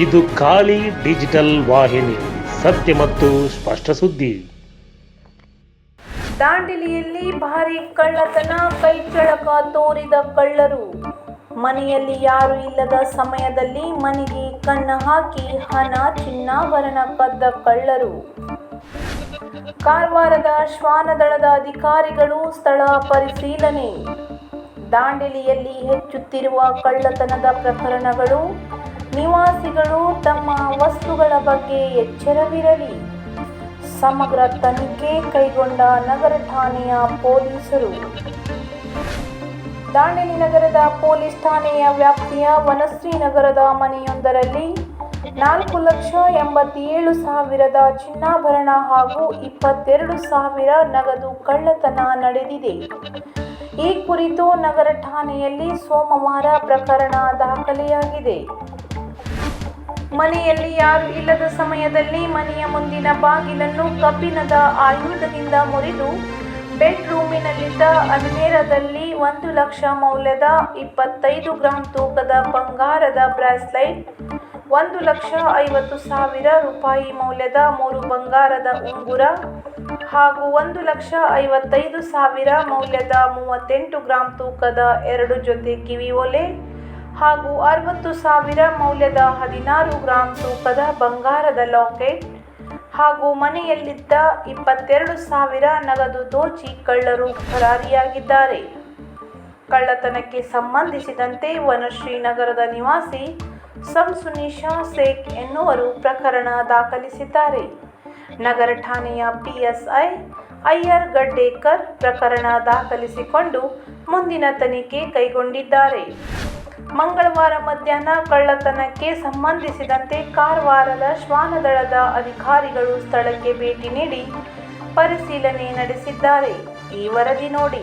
ಇದು ಖಾಲಿ ಡಿಜಿಟಲ್ ವಾಹಿನಿ, ಸತ್ಯ ಮತ್ತು ಸ್ಪಷ್ಟ ಸುದ್ದಿ. ದಾಂಡೇಲಿಯಲ್ಲಿ ಭಾರಿ ಕಳ್ಳತನ ಕೈಚಳಕ ತೋರಿದ ಕಳ್ಳರು. ಮನೆಯಲ್ಲಿ ಯಾರು ಇಲ್ಲದ ಸಮಯದಲ್ಲಿ ಮನೆಗೆ ಕಣ್ಣ ಹಾಕಿ ಹಣ ಚಿನ್ನಾಭರಣ ಕದ್ದ ಕಳ್ಳರು. ಕಾರವಾರದ ಶ್ವಾನದಳದ ಅಧಿಕಾರಿಗಳು ಸ್ಥಳ ಪರಿಶೀಲನೆ. ದಾಂಡೇಲಿಯಲ್ಲಿ ಹೆಚ್ಚುತ್ತಿರುವ ಕಳ್ಳತನದ ಪ್ರಕರಣಗಳು ನಿವಾಸಿಗಳು ತಮ್ಮ ವಸ್ತುಗಳ ಬಗ್ಗೆ ಎಚ್ಚರವಿರಲಿ. ಸಮಗ್ರ ತನಿಖೆ ಕೈಗೊಂಡ ನಗರ ಠಾಣೆಯ ಪೊಲೀಸರು. ದಾಂಡೇಲಿ ನಗರದ ಪೊಲೀಸ್ ಠಾಣೆಯ ವ್ಯಾಪ್ತಿಯ ವನಶ್ರೀ ನಗರದ ಮನೆಯೊಂದರಲ್ಲಿ ನಾಲ್ಕು ಲಕ್ಷ ಎಂಬತ್ತೇಳು ಸಾವಿರದ ಚಿನ್ನಾಭರಣ ಹಾಗೂ ಇಪ್ಪತ್ತೆರಡು ಸಾವಿರ ನಗದು ಕಳ್ಳತನ ನಡೆದಿದೆ. ಈ ಕುರಿತು ನಗರ ಠಾಣೆಯಲ್ಲಿ ಸೋಮವಾರ ಪ್ರಕರಣ ದಾಖಲೆಯಾಗಿದೆ. ಮನೆಯಲ್ಲಿ ಯಾರು ಇಲ್ಲದ ಸಮಯದಲ್ಲಿ ಮನೆಯ ಮುಂದಿನ ಬಾಗಿಲನ್ನು ಕಬ್ಬಿಣದ ಆಯುಧದಿಂದ ಮುರಿದು ಬೆಡ್ರೂಮಿನಲ್ಲಿದ್ದ ಅಲ್ಮೇರದಲ್ಲಿ ಒಂದು ಲಕ್ಷ ಮೌಲ್ಯದ ಇಪ್ಪತ್ತೈದು ಗ್ರಾಂ ತೂಕದ ಬಂಗಾರದ ಬ್ರಾಸ್ಲೈಟ್, ಒಂದು ಲಕ್ಷ ಐವತ್ತು ಸಾವಿರ ರೂಪಾಯಿ ಮೌಲ್ಯದ ಮೂರು ಬಂಗಾರದ ಉಂಗುರ ಹಾಗೂ ಒಂದು ಲಕ್ಷ ಐವತ್ತೈದು ಸಾವಿರ ಮೌಲ್ಯದ ಮೂವತ್ತೆಂಟು ಗ್ರಾಂ ತೂಕದ ಎರಡು ಜೊತೆ ಕಿವಿ ಒಲೆ ಹಾಗೂ ಅರವತ್ತು ಸಾವಿರ ಮೌಲ್ಯದ ಹದಿನಾರು ಗ್ರಾಂ ತೂಕದ ಬಂಗಾರದ ಲಾಕೆಟ್ ಹಾಗೂ ಮನೆಯಲ್ಲಿದ್ದ ಇಪ್ಪತ್ತೆರಡು ಸಾವಿರ ನಗದು ದೋಚಿ ಕಳ್ಳರು ಪರಾರಿಯಾಗಿದ್ದಾರೆ. ಕಳ್ಳತನಕ್ಕೆ ಸಂಬಂಧಿಸಿದಂತೆ ವನಶ್ರೀ ನಗರದ ನಿವಾಸಿ ಸಂಸುನಿಶಾ ಸೇಖ್ ಎನ್ನುವರು ಪ್ರಕರಣ ದಾಖಲಿಸಿದ್ದಾರೆ. ನಗರ ಠಾಣೆಯ ಪಿಎಸ್ಐ ಅಯ್ಯರ್ ಗಡ್ಡೇಕರ್ ಪ್ರಕರಣ ದಾಖಲಿಸಿಕೊಂಡು ಮುಂದಿನ ತನಿಖೆ ಕೈಗೊಂಡಿದ್ದಾರೆ. ಮಂಗಳವಾರ ಮಧ್ಯಾಹ್ನ ಕಳ್ಳತನಕ್ಕೆ ಸಂಬಂಧಿಸಿದಂತೆ ಕಾರವಾರದ ಶ್ವಾನದಳದ ಅಧಿಕಾರಿಗಳು ಸ್ಥಳಕ್ಕೆ ಭೇಟಿ ನೀಡಿ ಪರಿಶೀಲನೆ ನಡೆಸಿದ್ದಾರೆ. ಈ ವರದಿ ನೋಡಿ.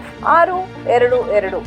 ಆರು ಎರಡು ಎರಡು